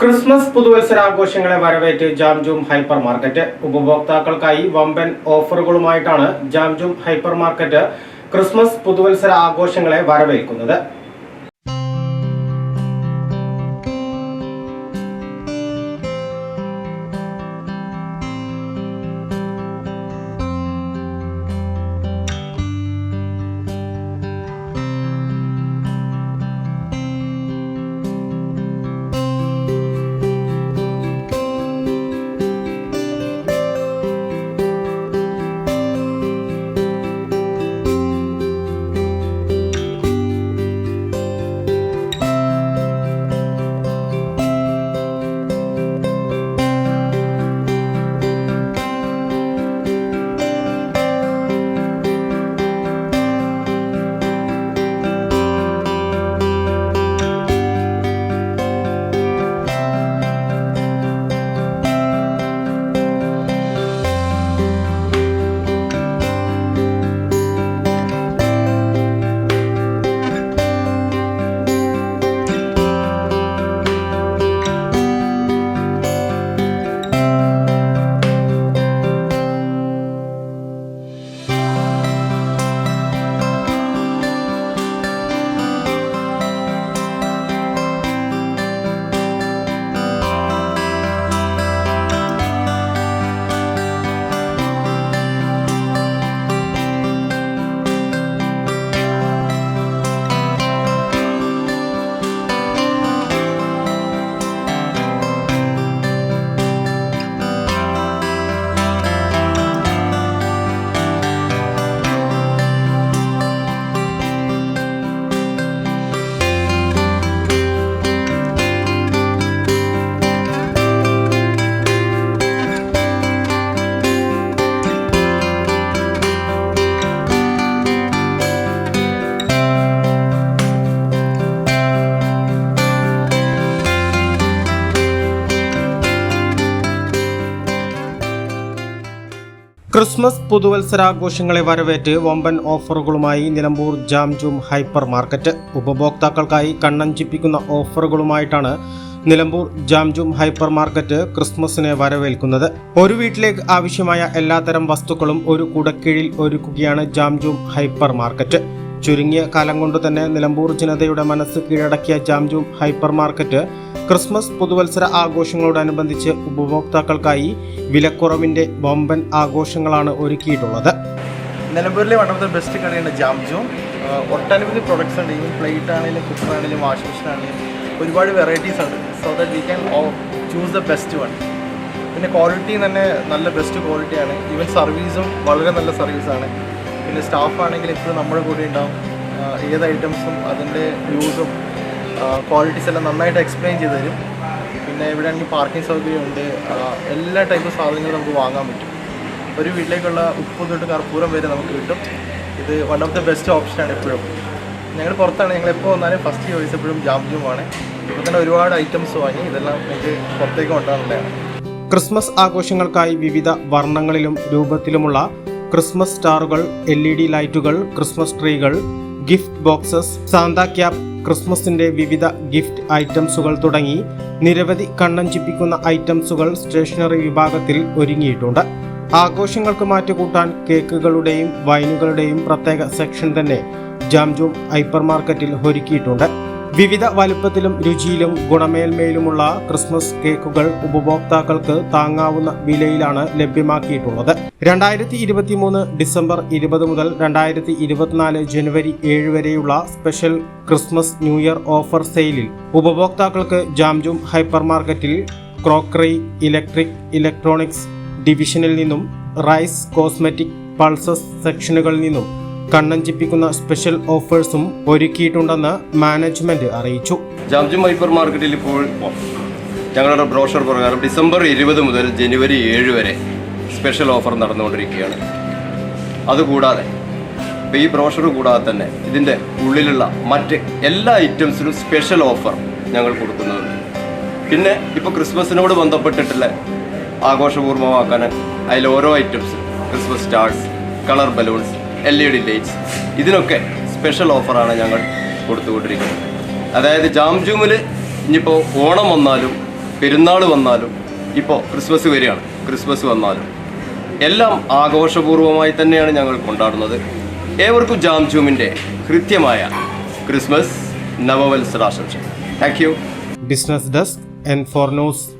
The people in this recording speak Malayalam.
ക്രിസ്മസ് പുതുവത്സരാഘോഷങ്ങളെ വരവേറ്റ് ജാംജൂം ഹൈപ്പർ മാർക്കറ്റ് ഉപഭോക്താക്കൾക്കായി വമ്പൻ ഓഫറുകളുമായിട്ടാണ് ജാംജൂം ഹൈപ്പർ മാർക്കറ്റ് ക്രിസ്മസ് പുതുവത്സര ആഘോഷങ്ങളെ വരവേൽക്കുന്നത്. ക്രിസ്മസ് പുതുവത്സരാഘോഷങ്ങളെ വരവേറ്റ് വമ്പൻ ഓഫറുകളുമായി നിലമ്പൂർ ജാംജൂം ഹൈപ്പർ മാർക്കറ്റ്. ഉപഭോക്താക്കൾക്കായി കണ്ണഞ്ചിപ്പിക്കുന്ന ഓഫറുകളുമായിട്ടാണ് നിലമ്പൂർ ജാംജൂം ഹൈപ്പർ മാർക്കറ്റ് ക്രിസ്മസിനെ വരവേൽക്കുന്നത്. ഒരു വീട്ടിലേക്ക് ആവശ്യമായ എല്ലാത്തരം വസ്തുക്കളും ഒരു കുടക്കീഴിൽ ഒരുക്കുകയാണ് ജാംജൂം ഹൈപ്പർ മാർക്കറ്റ്. ചുരുങ്ങിയ കാലം കൊണ്ട് തന്നെ നിലമ്പൂർ ജനതയുടെ മനസ്സ് കീഴടക്കിയ ജാംജൂം ഹൈപ്പർ മാർക്കറ്റ് ക്രിസ്മസ് പുതുവത്സര ആഘോഷങ്ങളോടനുബന്ധിച്ച് ഉപഭോക്താക്കൾക്കായി വിലക്കുറവിന്റെ ബോംബൻ ആഘോഷങ്ങളാണ് ഒരുക്കിയിട്ടുള്ളത്. നിലമ്പൂരിലെ വൺ ഓഫ് ദ ബെസ്റ്റ് കടയാണ് ജാംജൂം. ഒട്ടനവധി പ്രൊഡക്ട്സ് ഉണ്ട്. ഈ പ്ലേറ്റ് ആണെങ്കിലും കുക്കർ ആണെങ്കിലും വാഷിംഗ് മെഷീൻ ആണെങ്കിലും ഒരുപാട് വെറൈറ്റീസ് ഉണ്ട്. So that we can choose the best one പിന്നെ ക്വാളിറ്റി തന്നെ നല്ല ബെസ്റ്റ് ക്വാളിറ്റിയാണ് ഈവൻ സർവീസും വളരെ നല്ല സർവീസാണ് പിന്നെ സ്റ്റാഫ് ആണെങ്കിൽ ഇപ്പോൾ നമ്മുടെ കൂടെ ഉണ്ടാവും. ഏത് ഐറ്റംസും അതിന്റെ യൂസും ക്വാളിറ്റീസ് എല്ലാം നന്നായിട്ട് എക്സ്പ്ലെയിൻ ചെയ്ത് തരും. പിന്നെ ഇവിടെ ആണെങ്കിൽ പാർക്കിംഗ് സൗകര്യമുണ്ട് എല്ലാ ടൈപ്പ് സാധനങ്ങളും നമുക്ക് വാങ്ങാൻ പറ്റും. ഒരു വീട്ടിലേക്കുള്ള ഉപ്പ് തൊട്ട് കർപ്പൂരം വരെ നമുക്ക് കിട്ടും. ഇത് വൺ ഓഫ് ദി ബെസ്റ്റ് ഓപ്ഷനാണ് എപ്പോഴും. ഞങ്ങൾ പുറത്താണ്. ഞങ്ങൾ എപ്പോൾ വന്നാലും ഫസ്റ്റ് ചോയ്സ് എപ്പോഴും ജാംജുമാണ് ഇപ്പോൾ തന്നെ ഒരുപാട് ഐറ്റംസ് വാങ്ങി. ഇതെല്ലാം നമുക്ക് പുറത്തേക്ക് കൊണ്ടുപോകാനുള്ളതാണ്. ക്രിസ്മസ് ആഘോഷങ്ങൾക്കായി വിവിധ വർണങ്ങളിലും രൂപത്തിലുമുള്ള ക്രിസ്മസ് സ്റ്റാറുകൾ എൽ ഇ ഡി ലൈറ്റുകൾ ക്രിസ്മസ് ട്രീകൾ ഗിഫ്റ്റ് ബോക്സസ് സാന്താ ക്യാപ്പ് ക്രിസ്മസിന്റെ വിവിധ ഗിഫ്റ്റ് ഐറ്റംസുകൾ തുടങ്ങി നിരവധി കണ്ണഞ്ചിപ്പിക്കുന്ന ഐറ്റംസുകൾ സ്റ്റേഷനറി വിഭാഗത്തിൽ ഒരുങ്ങിയിട്ടുണ്ട്. ആഘോഷങ്ങൾക്ക് മാറ്റുകൂട്ടാൻ കേക്കുകളുടെയും വൈനുകളുടെയും പ്രത്യേക സെക്ഷൻ തന്നെ ജാംജൂം ഹൈപ്പർ മാർക്കറ്റിൽ ഒരുക്കിയിട്ടുണ്ട്. വിവിധ വലുപ്പത്തിലും രുചിയിലും ഗുണമേന്മയിലുമുള്ള ക്രിസ്മസ് കേക്കുകൾ ഉപഭോക്താക്കൾക്ക് താങ്ങാവുന്ന വിലയിലാണ് ലഭ്യമാക്കിയിട്ടുള്ളത്. രണ്ടായിരത്തി ഇരുപത്തി മൂന്ന് ഡിസംബർ ഇരുപത് മുതൽ രണ്ടായിരത്തി ഇരുപത്തിനാല് ജനുവരി ഏഴ് വരെയുള്ള special Christmas new year offer സെയിലിൽ ഉപഭോക്താക്കൾക്ക് ജാംജും ഹൈപ്പർ മാർക്കറ്റിൽ ക്രോക്കറി ഇലക്ട്രിക് ഇലക്ട്രോണിക്സ് ഡിവിഷനിൽ നിന്നും റൈസ് കോസ്മെറ്റിക് പൾസസ് സെക്ഷനുകളിൽ നിന്നും കണ്ണഞ്ചിപ്പിക്കുന്ന സ്പെഷ്യൽ ഓഫേഴ്സും ഒരുക്കിയിട്ടുണ്ടെന്ന് മാനേജ്മെന്റ് അറിയിച്ചു. ജാംജും ഹൈപ്പർ മാർക്കറ്റിൽ ഇപ്പോൾ ഞങ്ങളുടെ ബ്രോഷർ പ്രകാരം ഡിസംബർ ഇരുപത് മുതൽ ജനുവരി ഏഴ് വരെ സ്പെഷ്യൽ ഓഫർ നടന്നുകൊണ്ടിരിക്കുകയാണ്. അതുകൂടാതെ ഈ ബ്രോഷർ കൂടാതെ തന്നെ ഇതിന്റെ ഉള്ളിലുള്ള മറ്റ് എല്ലാ ഐറ്റംസിനും സ്പെഷ്യൽ ഓഫർ ഞങ്ങൾ കൊടുക്കുന്നുണ്ട്. പിന്നെ ഇപ്പോൾ ക്രിസ്മസിനോട് ബന്ധപ്പെട്ടിട്ടുള്ള ആഘോഷപൂർവമാക്കാൻ അതിൽ ഓരോ items Christmas stars colour balloons L E D lights ഇതിനൊക്കെ സ്പെഷ്യൽ ഓഫറാണ് ഞങ്ങൾ കൊടുത്തുകൊണ്ടിരിക്കുന്നത്. അതായത് ജാംജൂമിൽ ഇനിയിപ്പോൾ ഓണം വന്നാലും പെരുന്നാൾ വന്നാലും ഇപ്പോൾ ക്രിസ്മസ് വരികയാണ്. ക്രിസ്മസ് വന്നാലും. എല്ലാം ആഘോഷപൂർവമായി തന്നെയാണ് ഞങ്ങൾ കൊണ്ടാടുന്നത്. ഏവർക്കും ജാം ജൂമിന്റെ കൃത്യമായ Christmas നവവത്സരാശംസ thank you business desk and four news